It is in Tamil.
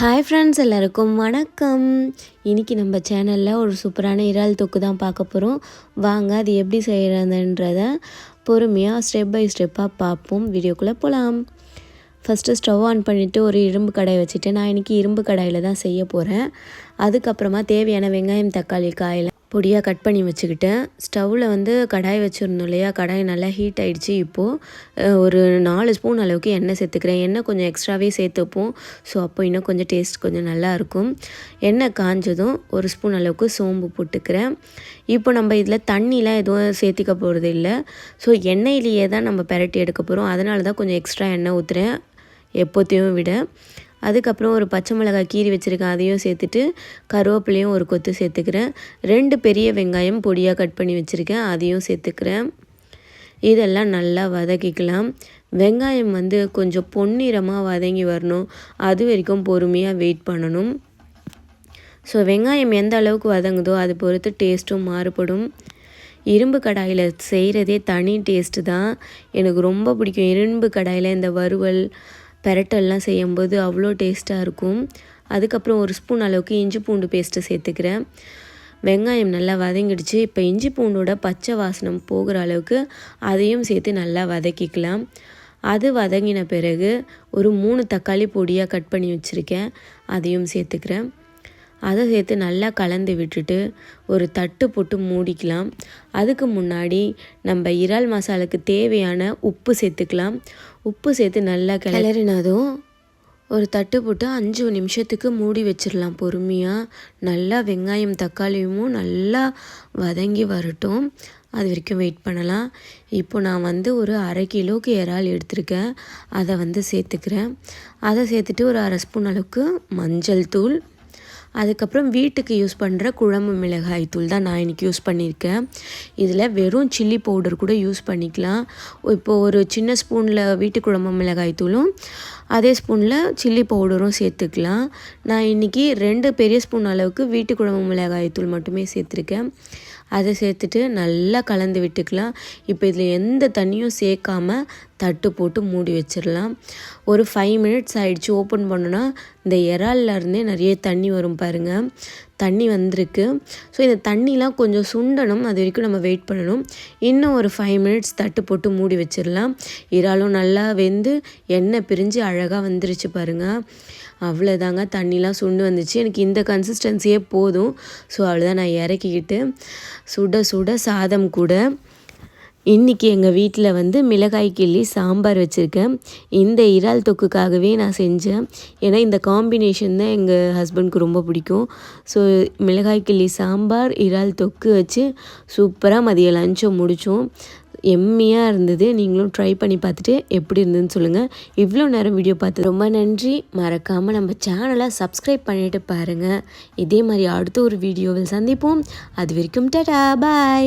ஹாய் ஃப்ரெண்ட்ஸ் எல்லாருக்கும் வணக்கம். இன்றைக்கி நம்ம சேனலில் ஒரு சூப்பரான இறால் தொக்கு தான் பார்க்க போகிறோம் வாங்க அது எப்படி செய்கிறதுன்றத பொறுமையாக ஸ்டெப் பை ஸ்டெப்பாக பார்ப்போம். வீடியோக்குள்ளே போகலாம் ஃபஸ்ட்டு ஸ்டவ் ஆன் பண்ணிவிட்டு ஒரு இரும்பு கடாய் வச்சுட்டு நான் இன்றைக்கி இரும்பு கடாயில் தான் செய்ய போகிறேன் அதுக்கப்புறமா தேவையான வெங்காயம் தக்காளி காயில் பொடியாக கட் பண்ணி வச்சுக்கிட்டேன். ஸ்டவ்வில் வந்து கடாய் வச்சுருந்தோம் இல்லையா? கடாய் நல்லா ஹீட் ஆகிடுச்சு இப்போது ஒரு நாலு ஸ்பூன் அளவுக்கு எண்ணெய் சேர்த்துக்கிறேன். எண்ணெய் கொஞ்சம் எக்ஸ்ட்ராவே சேர்த்துப்போம் ஸோ அப்போ இன்னும் கொஞ்சம் டேஸ்ட் கொஞ்சம் நல்லாயிருக்கும் எண்ணெய் காஞ்சதும் ஒரு ஸ்பூன் அளவுக்கு சோம்பு போட்டுக்கிறேன். இப்போ நம்ம இதில் தண்ணிலாம் எதுவும் சேர்த்திக்க போகிறது இல்லை. ஸோ எண்ணெயிலேயே தான் நம்ம பெரட்டி எடுக்க போகிறோம் அதனால தான் கொஞ்சம் எக்ஸ்ட்ரா எண்ணெய் ஊற்றுறேன் எப்போத்தையும் விட. அதுக்கப்புறம் ஒரு பச்சை மிளகாய் கீறி வச்சுருக்கேன் அதையும் சேர்த்துட்டு கருவேப்பிலையும் ஒரு கொத்து சேர்த்துக்கிறேன். ரெண்டு பெரிய வெங்காயம் பொடியாக கட் பண்ணி வச்சுருக்கேன். அதையும் சேர்த்துக்கிறேன். இதெல்லாம் நல்லா வதக்கிக்கலாம். வெங்காயம் வந்து கொஞ்சம் பொன்னிறமாக வதங்கி வரணும். அது வரைக்கும் பொறுமையாக வெயிட் பண்ணணும். ஸோ வெங்காயம் எந்த அளவுக்கு வதங்குதோ அது பொறுத்து டேஸ்ட்டும் மாறுபடும். இரும்பு கடாயில் செய்கிறதே தனி டேஸ்ட்டு தான். எனக்கு ரொம்ப பிடிக்கும். இரும்பு கடாயில் இந்த வறுவல் பெரட்டெல்லாம் செய்யும்போது அவ்வளோ டேஸ்ட்டாக இருக்கும். அதுக்கப்புறம் ஒரு ஸ்பூன் அளவுக்கு இஞ்சி பூண்டு பேஸ்ட்டு சேர்த்துக்கிறேன். வெங்காயம் நல்லா வதங்கிடுச்சு. இப்போ இஞ்சி பூண்டோட பச்சை வாசனம் போகிற அளவுக்கு அதையும் சேர்த்து நல்லா வதக்கிக்கலாம். அது வதங்கின பிறகு ஒரு மூணு தக்காளி பொடியாக கட் பண்ணி வச்சுருக்கேன். அதையும் சேர்த்துக்கிறேன். அதை சேர்த்து நல்லா கலந்து விட்டுட்டு ஒரு தட்டு போட்டு மூடிக்கலாம். அதுக்கு முன்னாடி நம்ம இறால் மசாலுக்கு தேவையான உப்பு சேர்த்துக்கலாம். உப்பு சேர்த்து நல்லா கிளறினதும் ஒரு தட்டு போட்டு அஞ்சு நிமிஷத்துக்கு மூடி வச்சிடலாம் பொறுமையாக நல்லா வெங்காயம் தக்காளியும் நல்லா வதங்கி வரட்டும். அது வரைக்கும் வெயிட் பண்ணலாம். இப்போ நான் வந்து ஒரு அரை கிலோவுக்கு இறால் எடுத்திருக்கேன். அதை வந்து சேர்த்துக்கிறேன். அதை சேர்த்துட்டு ஒரு அரை ஸ்பூன் அளவுக்கு மஞ்சள் தூள். அதுக்கப்புறம் வீட்டுக்கு யூஸ் பண்ணுற குழம்பு மிளகாய் தூள் தான் நான் இன்றைக்கி யூஸ் பண்ணியிருக்கேன். இதில் வெறும் சில்லி பவுடர் கூட யூஸ் பண்ணிக்கலாம். இப்போது ஒரு சின்ன ஸ்பூனில் வீட்டு குழம்பு மிளகாய் தூளும் அதே ஸ்பூனில் சில்லி பவுடரும் சேர்த்துக்கலாம். நான் இன்றைக்கி ரெண்டு பெரிய ஸ்பூன் அளவுக்கு வீட்டு குழம்பு மிளகாய் தூள் மட்டுமே சேர்த்துருக்கேன். அதை சேர்த்துட்டு நல்லா கலந்து விட்டுக்கலாம். இப்போ இதில் எந்த தண்ணியும் சேர்க்காமல் தட்டு போட்டு மூடி வச்சிடலாம். ஒரு ஃபைவ் மினிட்ஸ் ஆகிடுச்சு ஓப்பன் பண்ணோன்னா இந்த இறால்லருந்தே நிறைய தண்ணி வரும் பாருங்கள் தண்ணி வந்திருக்கு. ஸோ இந்த தண்ணிலாம் கொஞ்சம் சுண்டணும். அது வரைக்கும் நம்ம வெயிட் பண்ணணும். இன்னும் ஒரு ஃபைவ் மினிட்ஸ் தட்டு போட்டு மூடி வச்சிடலாம். இறாலும் நல்லா வெந்து எண்ணெய் பிரிஞ்சு அழகாக வந்துருச்சு பாருங்கள் அவ்வளோதாங்க தண்ணிலாம் சுண்டு வந்துச்சு. எனக்கு இந்த கன்சிஸ்டன்சியே போதும். ஸோ அவ்வளோதான் நான் இறக்கிக்கிட்டு சுட சுட சாதம் கூட இன்றைக்கி எங்கள் வீட்டில் வந்து மிளகாய் கிள்ளி சாம்பார் வச்சுருக்கேன். இந்த இறால் தொக்குக்காகவே நான் செஞ்சேன். ஏன்னா இந்த காம்பினேஷன் தான் எங்கள் ஹஸ்பண்ட்க்கு ரொம்ப பிடிக்கும். ஸோ மிளகாய் கிள்ளி சாம்பார் இறால் தொக்கு வச்சு சூப்பராக மதிய லஞ்சம் முடித்தோம் எம்மியாக இருந்தது. நீங்களும் ட்ரை பண்ணி பார்த்துட்டு எப்படி இருந்ததுன்னு சொல்லுங்கள் இவ்வளோ நேரம் வீடியோ பார்த்து ரொம்ப நன்றி. மறக்காமல் நம்ம சேனலை சப்ஸ்கிரைப் பண்ணிவிட்டு பாருங்கள் இதே மாதிரி அடுத்த ஒரு வீடியோவில் சந்திப்போம். அது வரைக்கும் டடா பாய்